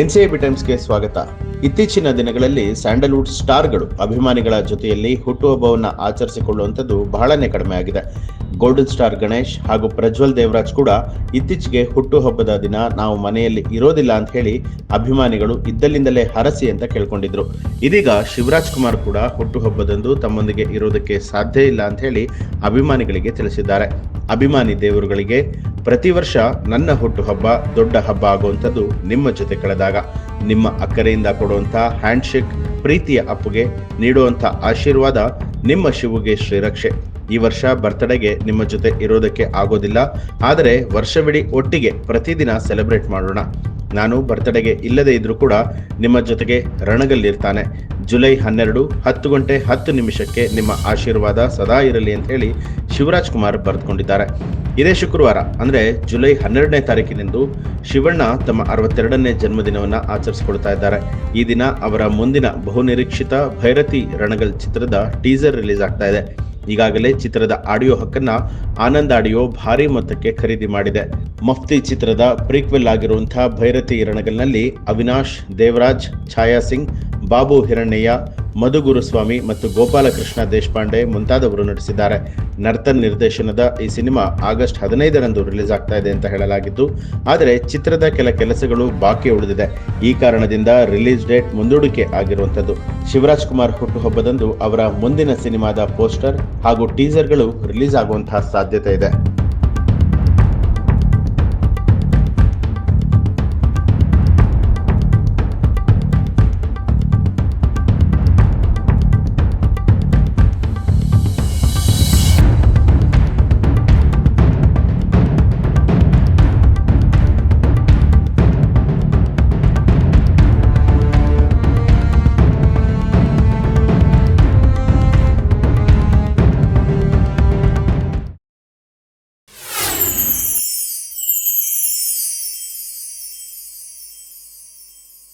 NCIB ಟೈಮ್ಸ್ಗೆ ಸ್ವಾಗತ. ಇತ್ತೀಚಿನ ದಿನಗಳಲ್ಲಿ ಸ್ಯಾಂಡಲ್ವುಡ್ ಸ್ಟಾರ್ಗಳು ಅಭಿಮಾನಿಗಳ ಜೊತೆಯಲ್ಲಿ ಹುಟ್ಟುಹಬ್ಬವನ್ನು ಆಚರಿಸಿಕೊಳ್ಳುವಂಥದ್ದು ಬಹಳನೇ ಕಡಿಮೆ ಆಗಿದೆ ಗೋಲ್ಡನ್ ಸ್ಟಾರ್ ಗಣೇಶ್ ಹಾಗೂ ಪ್ರಜ್ವಲ್ ದೇವರಾಜ್ ಕೂಡ ಇತ್ತೀಚೆಗೆ ಹುಟ್ಟುಹಬ್ಬದ ದಿನ ನಾವು ಮನೆಯಲ್ಲಿ ಇರೋದಿಲ್ಲ ಅಂತ ಹೇಳಿ ಅಭಿಮಾನಿಗಳು ಇದ್ದಲ್ಲಿಂದಲೇ ಹರಸಿ ಅಂತ ಕೇಳ್ಕೊಂಡಿದ್ರು. ಇದೀಗ ಶಿವರಾಜ್ ಕುಮಾರ್ ಕೂಡ ಹುಟ್ಟುಹಬ್ಬದಂದು ತಮ್ಮೊಂದಿಗೆ ಇರೋದಕ್ಕೆ ಸಾಧ್ಯ ಇಲ್ಲ ಅಂತ ಹೇಳಿ ಅಭಿಮಾನಿಗಳಿಗೆ ತಿಳಿಸಿದ್ದಾರೆ. ಅಭಿಮಾನಿ ದೇವರುಗಳಿಗೆ ಪ್ರತಿ ವರ್ಷ ನನ್ನ ಹುಟ್ಟುಹಬ್ಬ ದೊಡ್ಡ ಹಬ್ಬ ಆಗುವಂಥದ್ದು ನಿಮ್ಮ ಜೊತೆ ಕಳೆದಾಗ. ನಿಮ್ಮ ಅಕ್ಕರೆಯಿಂದ ಕೊಡುವಂಥ ಹ್ಯಾಂಡ್ಶೇಕ್ ಪ್ರೀತಿಯ ಅಪ್ಪುಗೆ ನೀಡುವಂಥ ಆಶೀರ್ವಾದ ನಿಮ್ಮ ಶಿವಗೆ ಶ್ರೀರಕ್ಷೆ. ಈ ವರ್ಷ ಬರ್ತ್ಡೇಗೆ ನಿಮ್ಮ ಜೊತೆ ಇರೋದಕ್ಕೆ ಆಗೋದಿಲ್ಲ, ಆದರೆ ವರ್ಷವಿಡೀ ಒಟ್ಟಿಗೆ ಪ್ರತಿದಿನ ಸೆಲೆಬ್ರೇಟ್ ಮಾಡೋಣ. ನಾನು ಬರ್ತ್ಡೇಗೆ ಇಲ್ಲದೆ ಇದ್ರೂ ಕೂಡ ನಿಮ್ಮ ಜೊತೆಗೆ ರಣಗಲ್ಲಿರ್ತಾನೆ ಜುಲೈ ಹನ್ನೆರಡು ಹತ್ತು ಗಂಟೆ ಹತ್ತು ನಿಮಿಷಕ್ಕೆ ನಿಮ್ಮ ಆಶೀರ್ವಾದ ಸದಾ ಇರಲಿ ಅಂತ ಹೇಳಿ ಶಿವರಾಜ್ ಕುಮಾರ್ ಬರೆದುಕೊಂಡಿದ್ದಾರೆ. ಇದೇ ಶುಕ್ರವಾರ, ಅಂದರೆ ಜುಲೈ ಹನ್ನೆರಡನೇ ತಾರೀಕಿನಿಂದ ಶಿವಣ್ಣ ತಮ್ಮ ಅರವತ್ತೆರಡನೇ ಜನ್ಮದಿನವನ್ನು ಆಚರಿಸಿಕೊಳ್ತಾ ಇದ್ದಾರೆ. ಈ ದಿನ ಅವರ ಮುಂದಿನ ಬಹುನಿರೀಕ್ಷಿತ ಭೈರತಿ ರಣಗಲ್ ಚಿತ್ರದ ಟೀಸರ್ ರಿಲೀಸ್ ಆಗ್ತಾ ಇದೆ. ಈಗಾಗಲೇ ಚಿತ್ರದ ಆಡಿಯೋ ಹಕ್ಕನ್ನ ಆನಂದ್ ಆಡಿಯೋ ಭಾರಿ ಮೊತ್ತಕ್ಕೆ ಖರೀದಿ ಮಾಡಿದೆ. ಮಫ್ತಿ ಚಿತ್ರದ ಪ್ರೀಕ್ವೆಲ್ ಆಗಿರುವಂತಹ ಭೈರತಿ ರಣಗಲ್ನಲ್ಲಿ ಅವಿನಾಶ್, ದೇವರಾಜ್ ಛಾಯಾ ಸಿಂಗ್ ಬಾಬು ಹಿರಣ್ಣಯ್ಯ ಮಧು ಗುರುಸ್ವಾಮಿ ಮತ್ತು ಗೋಪಾಲಕೃಷ್ಣ ದೇಶಪಾಂಡೆ ಮುಂತಾದವರು ನಟಿಸಿದ್ದಾರೆ. ನರ್ತನ್ ನಿರ್ದೇಶನದ ಈ ಸಿನಿಮಾ ಆಗಸ್ಟ್ ಹದಿನೈದರಂದು ರಿಲೀಸ್ ಆಗ್ತಾ ಇದೆ ಅಂತ ಹೇಳಲಾಗಿದ್ದು, ಆದರೆ ಚಿತ್ರದ ಕೆಲ ಕೆಲಸಗಳು ಬಾಕಿ ಉಳಿದಿದೆ. ಈ ಕಾರಣದಿಂದ ರಿಲೀಸ್ ಡೇಟ್ ಮುಂದೂಡಿಕೆ ಆಗಿರುವಂಥದ್ದು. ಶಿವರಾಜ್ ಕುಮಾರ್ ಹುಟ್ಟುಹಬ್ಬದಂದು ಅವರ ಮುಂದಿನ ಸಿನಿಮಾದ ಪೋಸ್ಟರ್ ಹಾಗೂ ಟೀಸರ್ಗಳು ರಿಲೀಸ್ ಆಗುವಂತಹ ಸಾಧ್ಯತೆ ಇದೆ.